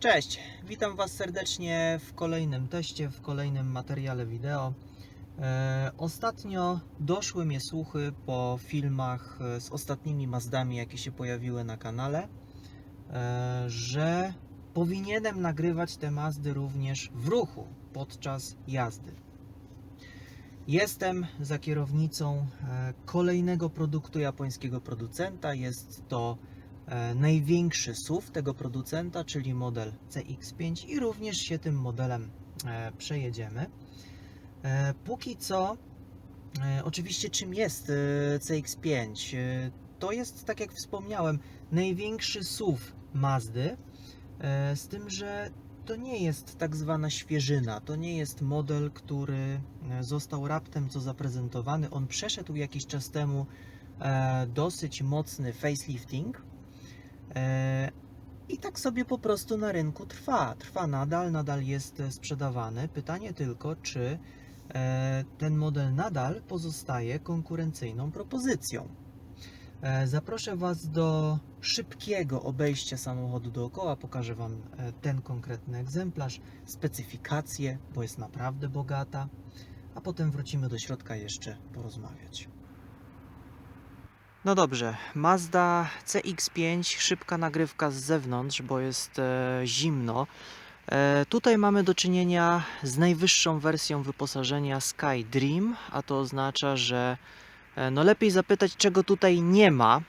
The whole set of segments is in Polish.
Cześć, witam Was serdecznie w kolejnym teście, w kolejnym materiale wideo. E, ostatnio doszły mnie słuchy po filmach z ostatnimi Mazdami, jakie się pojawiły na kanale, e, że powinienem nagrywać te Mazdy również w ruchu podczas jazdy. Jestem za kierownicą e, kolejnego produktu japońskiego producenta. Jest to największy SUV tego producenta, czyli model CX5 i również się tym modelem e, przejedziemy. E, Póki co, e, oczywiście czym jest e, CX5? E, To jest, tak jak wspomniałem, największy SUV Mazdy, e, z tym, że to nie jest tak zwana świeżyna, to nie jest model, który e, został raptem co zaprezentowany. On przeszedł jakiś czas temu e, dosyć mocny facelifting. E, I tak sobie po prostu na rynku trwa. Trwa nadal, nadal jest e, sprzedawany. Pytanie tylko, czy e, ten model nadal pozostaje konkurencyjną propozycją. Zaproszę Was do szybkiego obejścia samochodu dookoła. Pokażę Wam ten konkretny egzemplarz, specyfikację, bo jest naprawdę bogata, a potem wrócimy do środka jeszcze porozmawiać. No dobrze, Mazda CX5, szybka nagrywka z zewnątrz, bo jest e, zimno. E, tutaj mamy do czynienia z najwyższą wersją wyposażenia Sky Dream, a to oznacza, że e, no lepiej zapytać, czego tutaj nie ma e,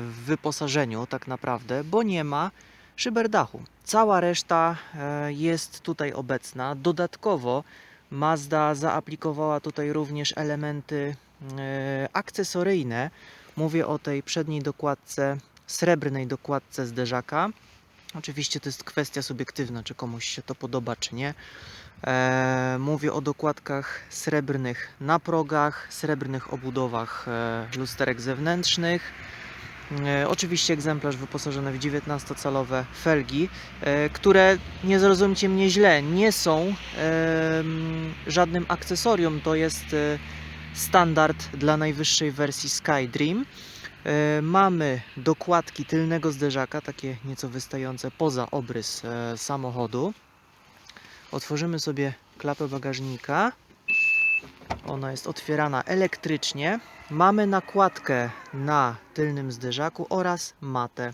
w wyposażeniu tak naprawdę, bo nie ma szyberdachu. Cała reszta e, jest tutaj obecna. Dodatkowo Mazda zaaplikowała tutaj również elementy e, akcesoryjne. Mówię o tej przedniej dokładce, srebrnej dokładce zderzaka. Oczywiście to jest kwestia subiektywna, czy komuś się to podoba, czy nie. E, mówię o dokładkach srebrnych na progach, srebrnych obudowach e, lusterek zewnętrznych. E, oczywiście egzemplarz wyposażony w 19-calowe felgi, które nie zrozumcie mnie źle, nie są żadnym akcesorium, to jest standard dla najwyższej wersji SkyDream. E, Mamy dokładki tylnego zderzaka, takie nieco wystające poza obrys e, samochodu. Otworzymy sobie klapę bagażnika. Ona jest otwierana elektrycznie. Mamy nakładkę na tylnym zderzaku oraz matę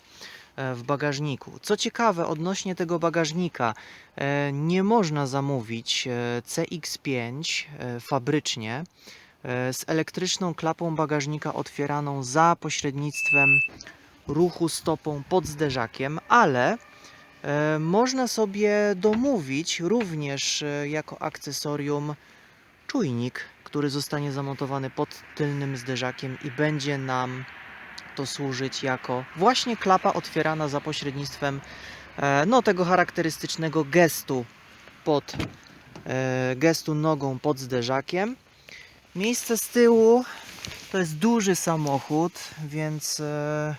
e, w bagażniku. Co ciekawe, odnośnie tego bagażnika, nie można zamówić e, CX5 e, fabrycznie z elektryczną klapą bagażnika otwieraną za pośrednictwem ruchu stopą pod zderzakiem, ale e, można sobie domówić również e, jako akcesorium czujnik, który zostanie zamontowany pod tylnym zderzakiem i będzie nam to służyć jako właśnie klapa otwierana za pośrednictwem e, no, tego charakterystycznego gestu pod e, gestu nogą pod zderzakiem. Miejsce z tyłu to jest duży samochód, więc e,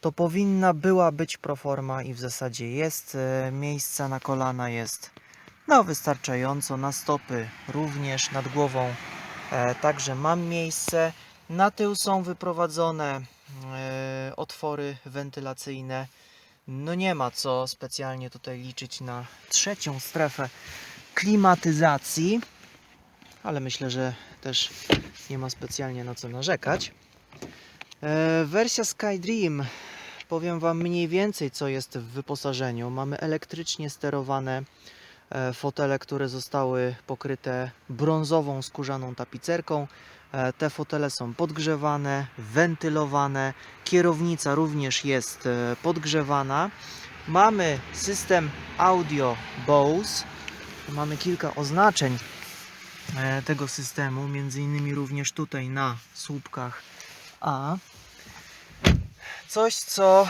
to powinna była być proforma i w zasadzie jest. E, miejsca na kolana jest no wystarczająco, na stopy również, nad głową e, także mam miejsce. Na tył są wyprowadzone otwory wentylacyjne. No nie ma co specjalnie tutaj liczyć na trzecią strefę klimatyzacji, ale myślę, że też nie ma specjalnie na co narzekać. E, wersja SkyDream powiem Wam mniej więcej co jest w wyposażeniu. Mamy elektrycznie sterowane e, fotele, które zostały pokryte brązową skórzaną tapicerką. E, Te fotele są podgrzewane, wentylowane, kierownica również jest podgrzewana. Mamy system audio Bose. Mamy kilka oznaczeń tego systemu, między innymi również tutaj na słupkach A. Coś, co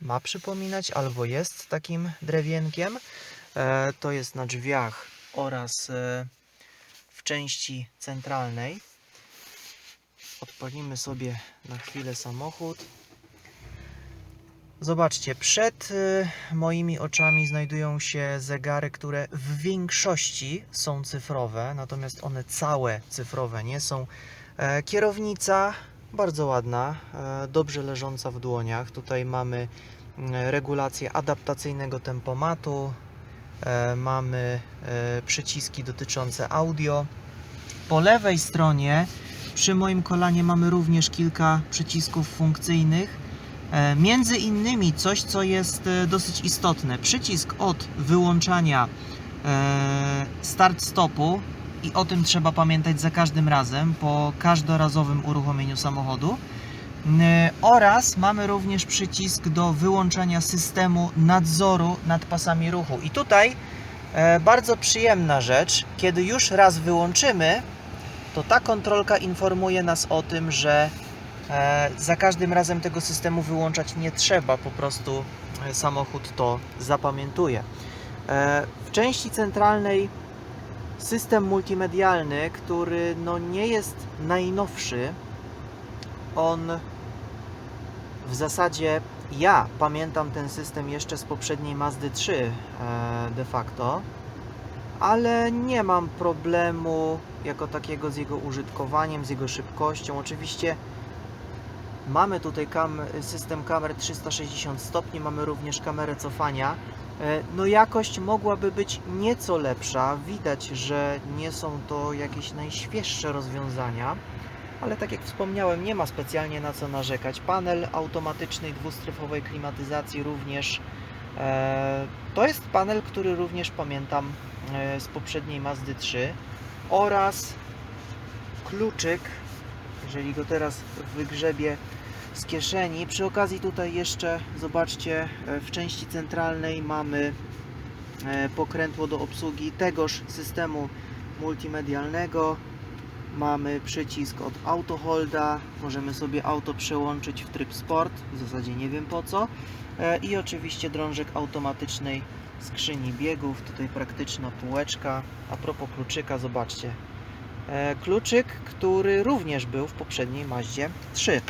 ma przypominać albo jest takim drewienkiem. E, to jest na drzwiach oraz e, w części centralnej. Odpalimy sobie na chwilę samochód. Zobaczcie, przed y, moimi oczami znajdują się zegary, które w większości są cyfrowe, natomiast one całe cyfrowe nie są. E, kierownica bardzo ładna, e, dobrze leżąca w dłoniach. Tutaj mamy e, regulację adaptacyjnego tempomatu, mamy przyciski dotyczące audio. Po lewej stronie przy moim kolanie mamy również kilka przycisków funkcyjnych. E, Między innymi coś, co jest e, dosyć istotne. Przycisk od wyłączania e, start-stopu i o tym trzeba pamiętać za każdym razem po każdorazowym uruchomieniu samochodu. Oraz mamy również przycisk do wyłączania systemu nadzoru nad pasami ruchu. I tutaj bardzo przyjemna rzecz, kiedy już raz wyłączymy, to ta kontrolka informuje nas o tym, że za każdym razem tego systemu wyłączać nie trzeba, po prostu e, samochód to zapamiętuje. E, w części centralnej system multimedialny, który no nie jest najnowszy, on w zasadzie ja pamiętam ten system jeszcze z poprzedniej Mazdy 3 e, de facto, ale nie mam problemu jako takiego z jego użytkowaniem, z jego szybkością. Oczywiście mamy tutaj kam system kamer 360 stopni, mamy również kamerę cofania. E, No jakość mogłaby być nieco lepsza. Widać, że nie są to jakieś najświeższe rozwiązania, ale tak jak wspomniałem, nie ma specjalnie na co narzekać. Panel automatycznej dwustrefowej klimatyzacji również. E, To jest panel, który również pamiętam e, z poprzedniej Mazdy 3 oraz kluczyk, jeżeli go teraz wygrzebię z kieszeni. Przy okazji tutaj jeszcze zobaczcie, e, w części centralnej mamy e, pokrętło do obsługi tegoż systemu multimedialnego. Mamy przycisk od autoholda, możemy sobie auto przełączyć w tryb sport, w zasadzie nie wiem po co. E, I oczywiście drążek automatycznej skrzyni biegów, tutaj praktyczna półeczka. A propos kluczyka, zobaczcie. E, Kluczyk, który również był w poprzedniej Maździe 3.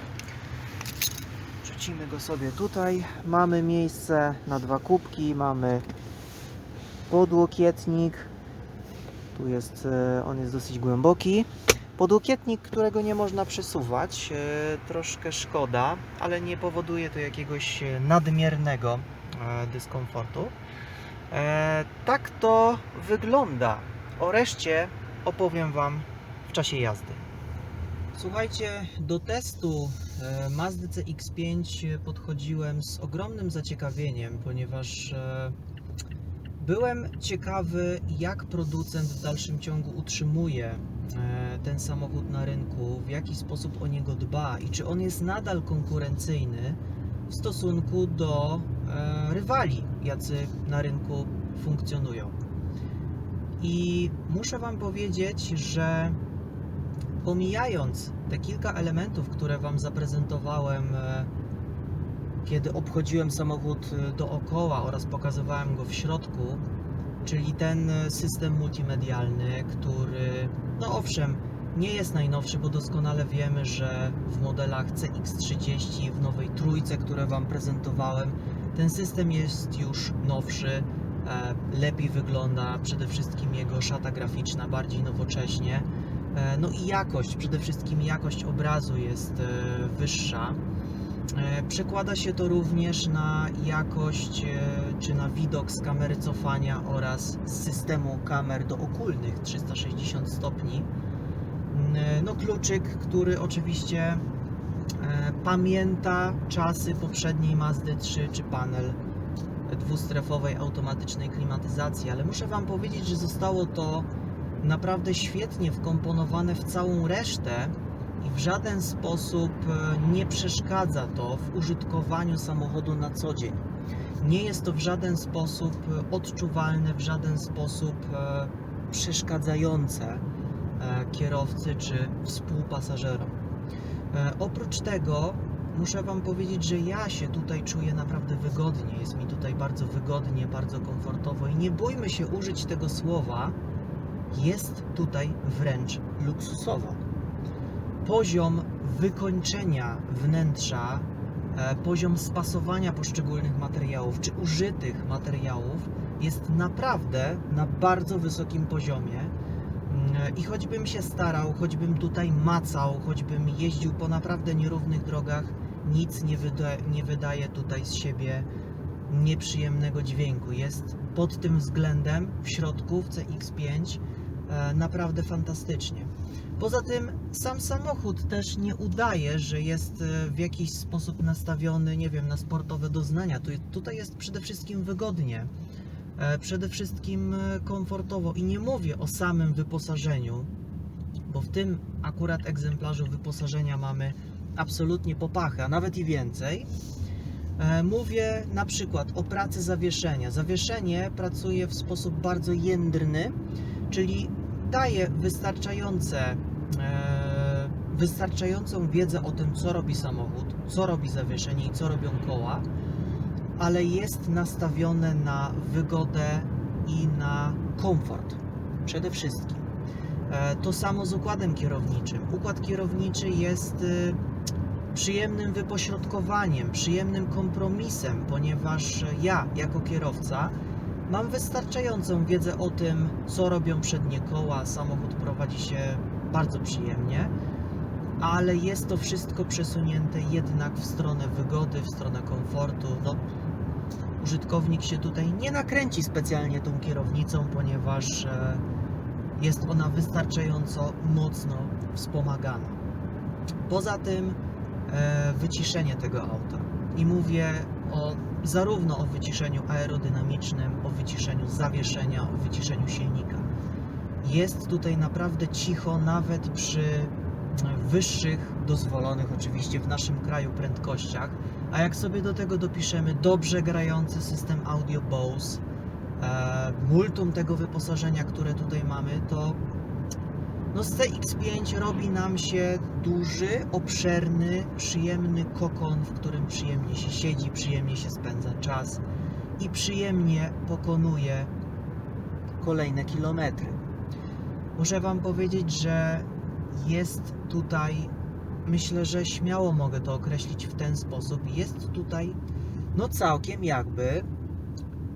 Wrzucimy go sobie tutaj. Mamy miejsce na dwa kubki, mamy podłokietnik. Tu jest, e, on jest dosyć głęboki. Podłokietnik, którego nie można przesuwać, e, troszkę szkoda, ale nie powoduje to jakiegoś nadmiernego dyskomfortu. Tak to wygląda. O reszcie opowiem Wam w czasie jazdy. Słuchajcie, do testu e, Mazdy CX-5 podchodziłem z ogromnym zaciekawieniem, ponieważ e, byłem ciekawy, jak producent w dalszym ciągu utrzymuje e, ten samochód na rynku, w jaki sposób o niego dba i czy on jest nadal konkurencyjny w stosunku do rywali, jacy na rynku funkcjonują. I muszę Wam powiedzieć, że pomijając te kilka elementów, które Wam zaprezentowałem, e, kiedy obchodziłem samochód e, dookoła oraz pokazywałem go w środku, czyli ten e, system multimedialny, który, no owszem, nie jest najnowszy, bo doskonale wiemy, że w modelach CX30, w nowej trójce, które Wam prezentowałem, ten system jest już nowszy, lepiej wygląda, przede wszystkim jego szata graficzna bardziej nowocześnie. E, No i jakość, przede wszystkim jakość obrazu jest e, wyższa. E, Przekłada się to również na jakość e, czy na widok z kamery cofania oraz z systemu kamer dookulnych 360 stopni. E, No kluczyk, który oczywiście e, pamięta czasy poprzedniej Mazdy 3 czy panel dwustrefowej automatycznej klimatyzacji, ale muszę Wam powiedzieć, że zostało to naprawdę świetnie wkomponowane w całą resztę i w żaden sposób e, nie przeszkadza to w użytkowaniu samochodu na co dzień. Nie jest to w żaden sposób e, odczuwalne, w żaden sposób e, przeszkadzające kierowcy czy współpasażerom. Oprócz tego muszę Wam powiedzieć, że ja się tutaj czuję naprawdę wygodnie. Jest mi tutaj bardzo wygodnie, bardzo komfortowo i nie bójmy się użyć tego słowa. Jest tutaj wręcz luksusowo. Poziom wykończenia wnętrza, e, poziom spasowania poszczególnych materiałów czy użytych materiałów jest naprawdę na bardzo wysokim poziomie. Mm, I choćbym się starał, choćbym tutaj macał, choćbym jeździł po naprawdę nierównych drogach, nic nie, wyda, nie wydaje tutaj z siebie nieprzyjemnego dźwięku. Jest pod tym względem w środku w CX5 e, naprawdę fantastycznie. Poza tym sam samochód też nie udaje, że jest e, w jakiś sposób nastawiony, nie wiem, na sportowe doznania. Tu, tutaj jest przede wszystkim wygodnie, e, przede wszystkim komfortowo i nie mówię o samym wyposażeniu, bo w tym akurat egzemplarzu wyposażenia mamy absolutnie popachę, a nawet i więcej. E, Mówię na przykład o pracy zawieszenia. Zawieszenie pracuje w sposób bardzo jędrny, czyli daje wystarczające, e, wystarczającą wiedzę o tym, co robi samochód, co robi zawieszenie i co robią koła, ale jest nastawione na wygodę i na komfort przede wszystkim. E, To samo z układem kierowniczym. Układ kierowniczy jest y, przyjemnym wypośrodkowaniem, przyjemnym kompromisem, ponieważ ja jako kierowca mam wystarczającą wiedzę o tym, co robią przednie koła, samochód prowadzi się bardzo przyjemnie, ale jest to wszystko przesunięte jednak w stronę wygody, w stronę komfortu. No, użytkownik się tutaj nie nakręci specjalnie tą kierownicą, ponieważ e, jest ona wystarczająco mocno wspomagana. Poza tym wyciszenie tego auta. I mówię o, zarówno o wyciszeniu aerodynamicznym, o wyciszeniu zawieszenia, o wyciszeniu silnika. Jest tutaj naprawdę cicho, nawet przy wyższych, dozwolonych oczywiście w naszym kraju prędkościach. A jak sobie do tego dopiszemy dobrze grający system audio Bose, e, multum tego wyposażenia, które tutaj mamy, to no z CX5 robi nam się duży, obszerny, przyjemny kokon, w którym przyjemnie się siedzi, przyjemnie się spędza czas i przyjemnie pokonuje kolejne kilometry. Muszę Wam powiedzieć, że jest tutaj, myślę, że śmiało mogę to określić w ten sposób, jest tutaj no całkiem jakby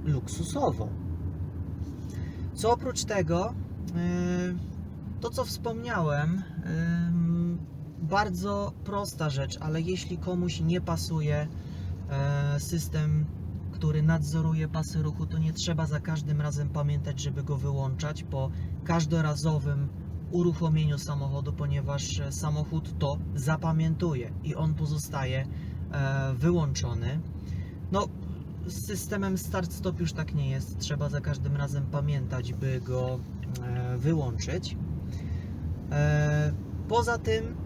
luksusowo. Co oprócz tego, yy, to co wspomniałem, bardzo prosta rzecz, ale jeśli komuś nie pasuje e, system, który nadzoruje pasy ruchu, to nie trzeba za każdym razem pamiętać, żeby go wyłączać po każdorazowym uruchomieniu samochodu, ponieważ e, samochód to zapamiętuje i on pozostaje e, wyłączony. No, z systemem start-stop już tak nie jest. Trzeba za każdym razem pamiętać, by go wyłączyć. E, Poza tym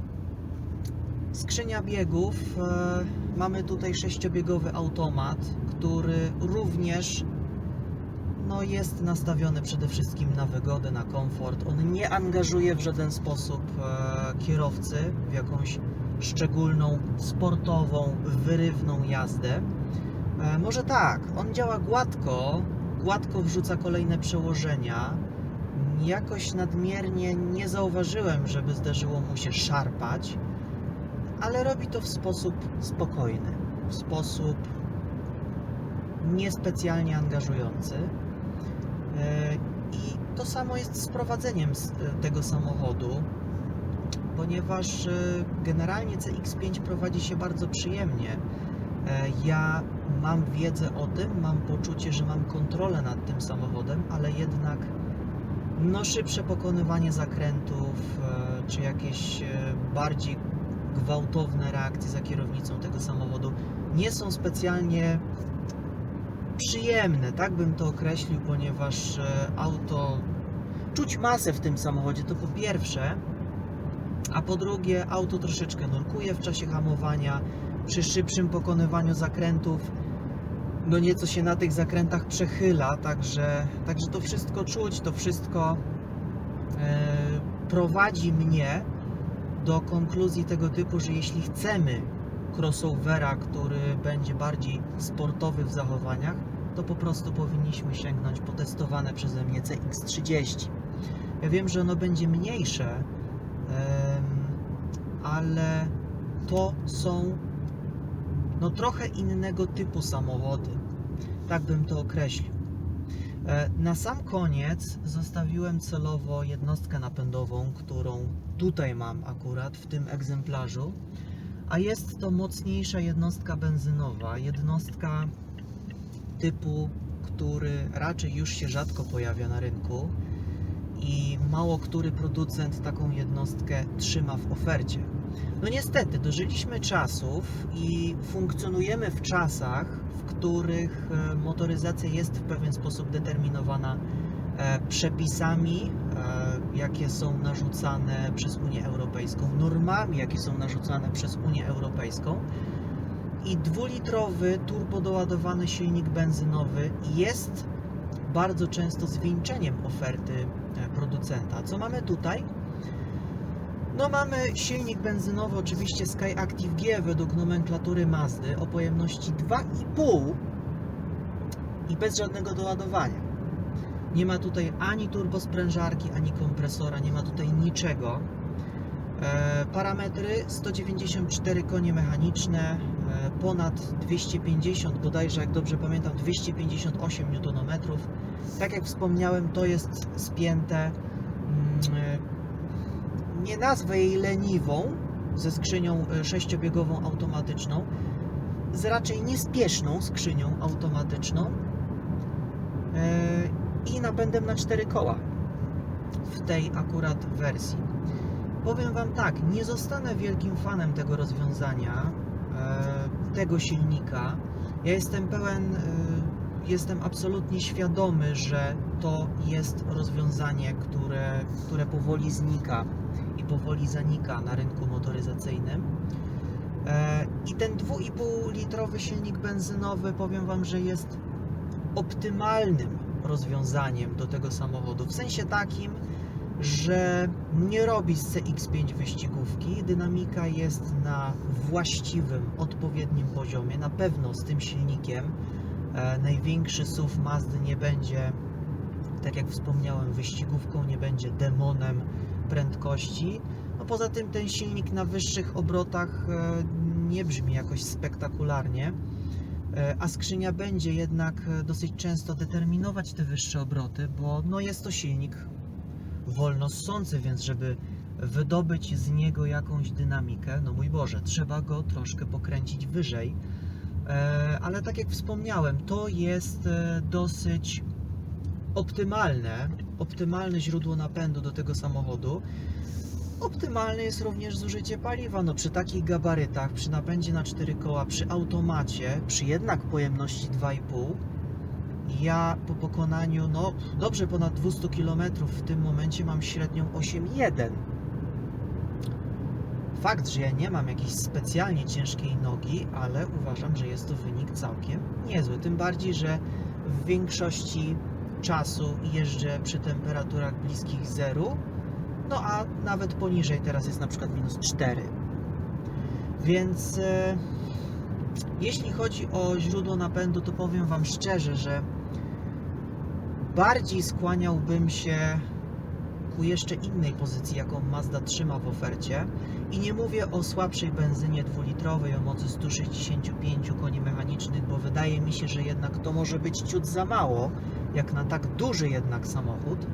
skrzynia biegów. e, Mamy tutaj sześciobiegowy automat, który również no, jest nastawiony przede wszystkim na wygodę, na komfort. On nie angażuje w żaden sposób e, kierowcy w jakąś szczególną, sportową, wyrywną jazdę. Może tak, on działa gładko, gładko wrzuca kolejne przełożenia. Jakoś nadmiernie nie zauważyłem, żeby zdarzyło mu się szarpać, ale robi to w sposób spokojny, w sposób niespecjalnie angażujący. E, I to samo jest z prowadzeniem z- tego samochodu, ponieważ e, generalnie CX5 prowadzi się bardzo przyjemnie. E, Ja mam wiedzę o tym, mam poczucie, że mam kontrolę nad tym samochodem, ale jednak no szybsze pokonywanie zakrętów, e, czy jakieś e, bardziej gwałtowne reakcje za kierownicą tego samochodu nie są specjalnie przyjemne, tak bym to określił, ponieważ e, auto czuć masę w tym samochodzie to po pierwsze, a po drugie auto troszeczkę nurkuje w czasie hamowania, przy szybszym pokonywaniu zakrętów no nieco się na tych zakrętach przechyla, także, także to wszystko czuć, to wszystko e, prowadzi mnie do konkluzji tego typu, że jeśli chcemy crossovera, który będzie bardziej sportowy w zachowaniach, to po prostu powinniśmy sięgnąć po testowane przeze mnie CX30. Ja wiem, że ono będzie mniejsze, ale to są no trochę innego typu samochody. Tak bym to określił. E, Na sam koniec zostawiłem celowo jednostkę napędową, którą tutaj mam akurat w tym egzemplarzu, a jest to mocniejsza jednostka benzynowa, jednostka typu, który raczej już się rzadko pojawia na rynku i mało który producent taką jednostkę trzyma w ofercie. No niestety, dożyliśmy czasów i funkcjonujemy w czasach, w których e, motoryzacja jest w pewien sposób determinowana e, przepisami, e, jakie są narzucane przez Unię Europejską, normami, jakie są narzucane przez Unię Europejską. I dwulitrowy turbodoładowany silnik benzynowy jest bardzo często zwieńczeniem oferty producenta. Co mamy tutaj? No mamy silnik benzynowy, oczywiście Skyactiv G według nomenklatury Mazdy o pojemności 2,5 i bez żadnego doładowania. Nie ma tutaj ani turbosprężarki, ani kompresora, nie ma tutaj niczego. E, parametry 194 konie mechaniczne, e, ponad 250, bodajże jak dobrze pamiętam, 258 Nm. Tak jak wspomniałem, to jest spięte, mm, e, nie nazwę jej leniwą, ze skrzynią e, sześciobiegową automatyczną, z raczej niespieszną skrzynią automatyczną e, i napędem na cztery koła w tej akurat wersji. Powiem Wam tak, nie zostanę wielkim fanem tego rozwiązania, e, tego silnika. Ja jestem pełen, jestem absolutnie świadomy, że to jest rozwiązanie, które, które powoli znika i powoli zanika na rynku motoryzacyjnym. E, I ten 2,5 litrowy silnik benzynowy, powiem Wam, że jest optymalnym rozwiązaniem do tego samochodu. W sensie takim, że nie robi z CX5 wyścigówki. Dynamika jest na właściwym, odpowiednim poziomie. Na pewno z tym silnikiem e, największy SUV Mazdy nie będzie, tak jak wspomniałem, wyścigówką, nie będzie demonem prędkości. No poza tym ten silnik na wyższych obrotach e, nie brzmi jakoś spektakularnie, e, a skrzynia będzie jednak e, dosyć często determinować te wyższe obroty, bo no jest to silnik wolno ssący, więc żeby wydobyć z niego jakąś dynamikę, no mój Boże, trzeba go troszkę pokręcić wyżej. Ale tak jak wspomniałem, to jest dosyć optymalne, optymalne źródło napędu do tego samochodu. Optymalne jest również zużycie paliwa. No, przy takich gabarytach, przy napędzie na 4 koła, przy automacie, przy jednak pojemności 2,5 ja po pokonaniu, no dobrze ponad 200 km w tym momencie mam średnią 8,1. Fakt, że ja nie mam jakiejś specjalnie ciężkiej nogi, ale uważam, że jest to wynik całkiem niezły. Tym bardziej, że w większości czasu jeżdżę przy temperaturach bliskich zeru, no a nawet poniżej teraz jest na przykład minus 4. Więc e, jeśli chodzi o źródło napędu, to powiem Wam szczerze, że bardziej skłaniałbym się ku jeszcze innej pozycji, jaką Mazda trzyma w ofercie. I nie mówię o słabszej benzynie dwulitrowej o mocy 165 koni mechanicznych, bo wydaje mi się, że jednak to może być ciut za mało, jak na tak duży jednak samochód.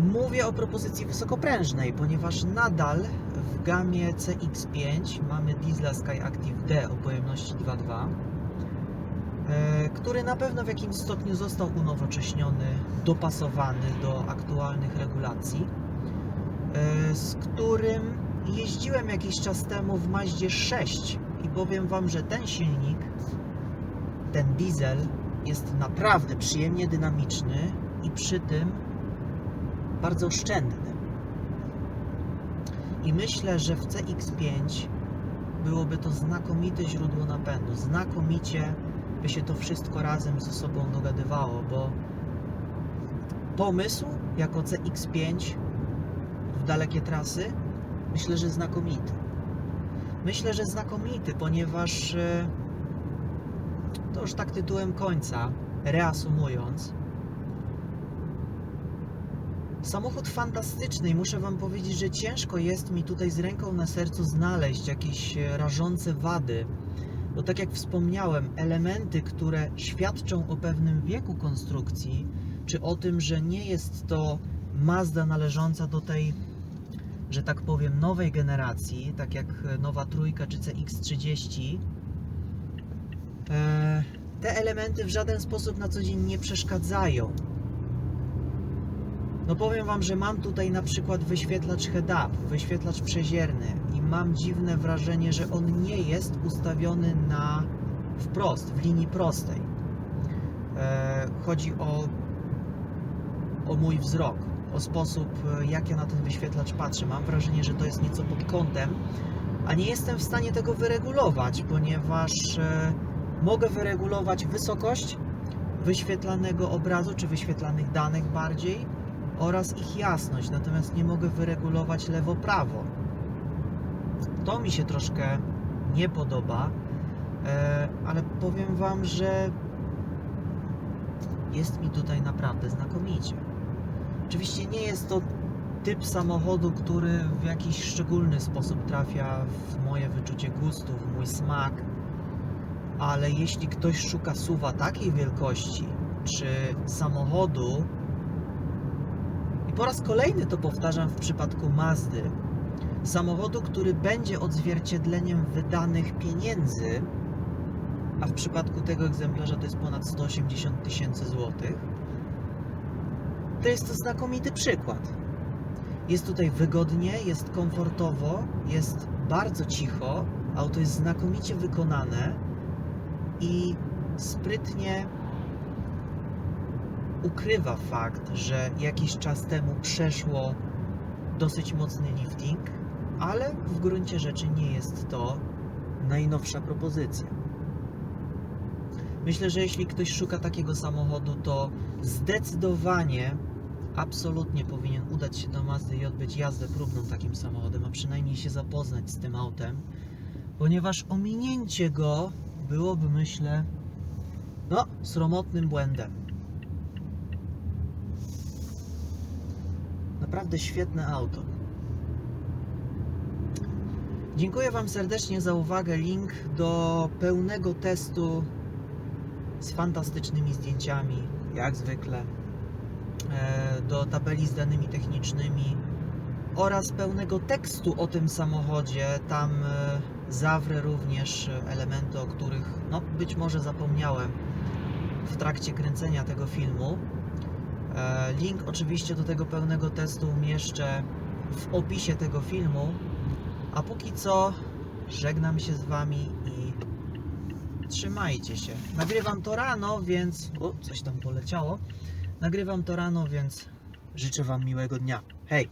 Mówię o propozycji wysokoprężnej, ponieważ nadal w gamie CX5 mamy diesla Skyactiv D o pojemności 2.2 e, który na pewno w jakimś stopniu został unowocześniony, dopasowany do aktualnych regulacji, e, z którym jeździłem jakiś czas temu w Maździe 6 i powiem Wam, że ten silnik, ten diesel jest naprawdę przyjemnie dynamiczny i przy tym bardzo oszczędny. I myślę, że w CX5 byłoby to znakomite źródło napędu. Znakomicie by się to wszystko razem ze sobą dogadywało, bo pomysł jako CX5 w dalekie trasy myślę, że znakomity. Myślę, że znakomity, ponieważ e, to już tak tytułem końca, reasumując, Samochód fantastyczny i muszę Wam powiedzieć, że ciężko jest mi tutaj z ręką na sercu znaleźć jakieś e, rażące wady. Bo tak jak wspomniałem, elementy, które świadczą o pewnym wieku konstrukcji, czy o tym, że nie jest to Mazda należąca do tej że tak powiem, nowej generacji, tak jak nowa trójka czy CX30, e, te elementy w żaden sposób na co dzień nie przeszkadzają. No powiem Wam, że mam tutaj na przykład wyświetlacz head-up, wyświetlacz przezierny i mam dziwne wrażenie, że on nie jest ustawiony na wprost, w linii prostej. E, chodzi o, o mój wzrok, o sposób, e, jak ja na ten wyświetlacz patrzę. Mam wrażenie, że to jest nieco pod kątem, a nie jestem w stanie tego wyregulować, ponieważ e, mogę wyregulować wysokość wyświetlanego obrazu, czy wyświetlanych danych bardziej, oraz ich jasność, natomiast nie mogę wyregulować lewo-prawo. To mi się troszkę nie podoba, e, ale powiem Wam, że jest mi tutaj naprawdę znakomicie. Oczywiście nie jest to typ samochodu, który w jakiś szczególny sposób trafia w moje wyczucie gustu, w mój smak, ale jeśli ktoś szuka suwa takiej wielkości, czy samochodu, i po raz kolejny to powtarzam w przypadku Mazdy, samochodu, który będzie odzwierciedleniem wydanych pieniędzy, a w przypadku tego egzemplarza to jest ponad 180 tysięcy złotych, to jest to znakomity przykład. Jest tutaj wygodnie, jest komfortowo, jest bardzo cicho, auto jest znakomicie wykonane i sprytnie ukrywa fakt, że jakiś czas temu przeszło dosyć mocny lifting, ale w gruncie rzeczy nie jest to najnowsza propozycja. Myślę, że jeśli ktoś szuka takiego samochodu, to zdecydowanie, absolutnie powinien udać się do Mazdy i odbyć jazdę próbną takim samochodem, a przynajmniej się zapoznać z tym autem, ponieważ ominięcie go byłoby, myślę, no, sromotnym błędem. Naprawdę świetne auto. Dziękuję Wam serdecznie za uwagę. Link do pełnego testu z fantastycznymi zdjęciami, jak zwykle, e, do tabeli z danymi technicznymi oraz pełnego tekstu o tym samochodzie. Tam e, zawrę również elementy, o których no, być może zapomniałem w trakcie kręcenia tego filmu. E, Link oczywiście do tego pełnego testu umieszczę w opisie tego filmu. A póki co żegnam się z Wami i trzymajcie się. Nagrywam to rano, więc. O, coś tam poleciało. Nagrywam to rano, więc życzę Wam miłego dnia. Hej!